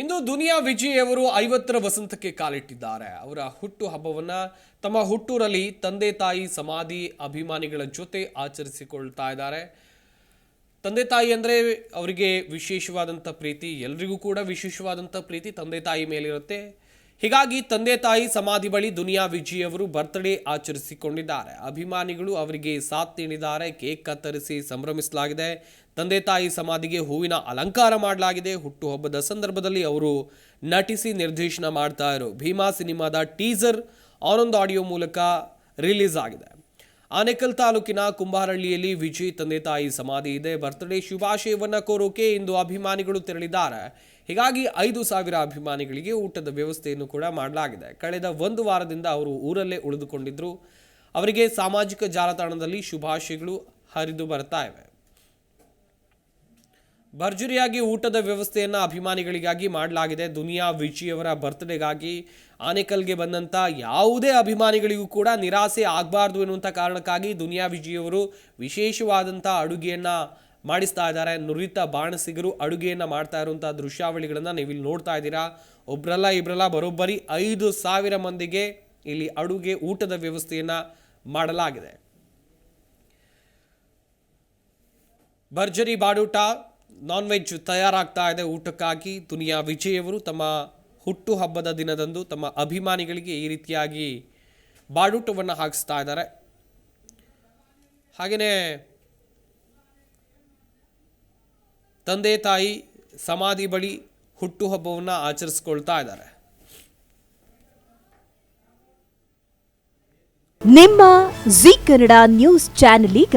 ಇಂದು ದುನಿಯಾ ವಿಜಯ್ ಅವರು ಐವತ್ತರ ವಸಂತಕ್ಕೆ ಕಾಲಿಟ್ಟಿದ್ದಾರೆ. ಅವರ ಹುಟ್ಟು ಹಬ್ಬವನ್ನ ತಮ್ಮ ಹುಟ್ಟೂರಲ್ಲಿ ತಂದೆ ತಾಯಿ ಸಮಾಧಿ ಅಭಿಮಾನಿಗಳ ಜೊತೆ ಆಚರಿಸಿಕೊಳ್ತಾ ಇದ್ದಾರೆ. ತಂದೆ ತಾಯಿ ಅಂದರೆ ಅವರಿಗೆ ವಿಶೇಷವಾದಂಥ ಪ್ರೀತಿ, ಎಲ್ರಿಗೂ ಕೂಡ ವಿಶೇಷವಾದಂಥ ಪ್ರೀತಿ ತಂದೆ ತಾಯಿ ಮೇಲಿರುತ್ತೆ. ಹೀಗಾಗಿ ತಂದೆ ತಾಯಿ ಸಮಾಧಿ ಬಳಿ ದುನಿಯಾ ಅವರು ಬರ್ತ್ಡೇ ಆಚರಿಸಿಕೊಂಡಿದ್ದಾರೆ. ಅಭಿಮಾನಿಗಳು ಅವರಿಗೆ ಸಾಥ್ ನೀಡಿದ್ದಾರೆ. ಕೇಕ್ ಕತ್ತರಿಸಿ ಸಂಭ್ರಮಿಸಲಾಗಿದೆ. ತಂದೆ ತಾಯಿ ಸಮಾಧಿಗೆ ಹೂವಿನ ಅಲಂಕಾರ ಮಾಡಲಾಗಿದೆ. ಹುಟ್ಟುಹಬ್ಬದ ಸಂದರ್ಭದಲ್ಲಿ ಅವರು ನಟಿಸಿ ನಿರ್ದೇಶನ ಮಾಡ್ತಾ ಇರೋ. ಭೀಮಾ ಸಿನಿಮಾದ ಟೀಸರ್ ಆನೊಂದು ಆಡಿಯೋ ಮೂಲಕ ರಿಲೀಸ್ ಆಗಿದೆ. ಆನೇಕಲ್ ತಾಲೂಕಿನ ಕುಂಬಾರಳ್ಳಿಯಲ್ಲಿ ವಿಜಯ್ ತಂದೆ ತಾಯಿ ಸಮಾಧಿ ಇದೆ. ಬರ್ತ್ಡೇ ಶುಭಾಶಯವನ್ನ ಕೋರೋಕೆ ಇಂದು ಅಭಿಮಾನಿಗಳು ತೆರಳಿದ್ದಾರೆ. ಹೀಗಾಗಿ ಐದು ಸಾವಿರ ಅಭಿಮಾನಿಗಳಿಗೆ ಊಟದ ವ್ಯವಸ್ಥೆಯನ್ನು ಕೂಡ ಮಾಡಲಾಗಿದೆ. ಕಳೆದ ಒಂದು ವಾರದಿಂದ ಅವರು ಊರಲ್ಲೇ ಉಳಿದುಕೊಂಡಿದ್ದರು ಅವರಿಗೆ ಸಾಮಾಜಿಕ ಜಾಲತಾಣದಲ್ಲಿ ಶುಭಾಶಯಗಳು ಹರಿದು ಬರ್ತಾ ಇವೆ. ಭರ್ಜರಿಯಾಗಿ ಊಟದ ವ್ಯವಸ್ಥೆಯನ್ನು ಅಭಿಮಾನಿಗಳಿಗಾಗಿ ಮಾಡಲಾಗಿದೆ. ದುನಿಯಾ ವಿಜಿಯವರ ಬರ್ತ್ಡೇಗಾಗಿ ಆನೇಕಲ್ಗೆ ಬಂದಂಥ ಯಾವುದೇ ಅಭಿಮಾನಿಗಳಿಗೂ ಕೂಡ ನಿರಾಸೆ ಆಗಬಾರ್ದು ಎನ್ನುವಂಥ ಕಾರಣಕ್ಕಾಗಿ ದುನಿಯಾ ವಿಜಿಯವರು ವಿಶೇಷವಾದಂಥ ಅಡುಗೆಯನ್ನು ಮಾಡಿಸ್ತಾ ಇದ್ದಾರೆ. ನುರಿತ ಬಾಣಸಿಗರು ಅಡುಗೆಯನ್ನು ಮಾಡ್ತಾ ಇರುವಂಥ ದೃಶ್ಯಾವಳಿಗಳನ್ನು ನೀವು ಇಲ್ಲಿ ನೋಡ್ತಾ ಇದ್ದೀರಾ. ಒಬ್ರಲ್ಲ ಇಬ್ರಲ್ಲ ಬರೋಬ್ಬರಿ ಐದು ಸಾವಿರ ಮಂದಿಗೆ ಇಲ್ಲಿ ಅಡುಗೆ ಊಟದ ವ್ಯವಸ್ಥೆಯನ್ನು ಮಾಡಲಾಗಿದೆ. ಭರ್ಜರಿ ಬಾಡೂಟ ನಾನ್ ವೆಜ್ ತಯಾರಾಗ್ತಾ ಇದೆ. ಊಟಕ್ಕಾಗಿ ದುನಿಯಾ ವಿಜಯವರು ತಮ್ಮ ಹುಟ್ಟು ಹಬ್ಬದ ದಿನದಂದು ತಮ್ಮ ಅಭಿಮಾನಿಗಳಿಗೆ ಈ ರೀತಿಯಾಗಿ ಬಾಡೂಟವನ್ನು ಹಾಕಿಸ್ತಾ ಇದ್ದಾರೆ. ಹಾಗೆಯೇ ತಂದೆ ತಾಯಿ ಸಮಾಧಿ ಬಳಿ ಹುಟ್ಟುಹಬ್ಬವನ್ನು ಆಚರಿಸ್ಕೊಳ್ತಾ ಇದ್ದಾರೆ. ನಿಮ್ಮ ಜಿ ಕನ್ನಡ ನ್ಯೂಸ್ ಚಾನೆಲ್ ಈಗ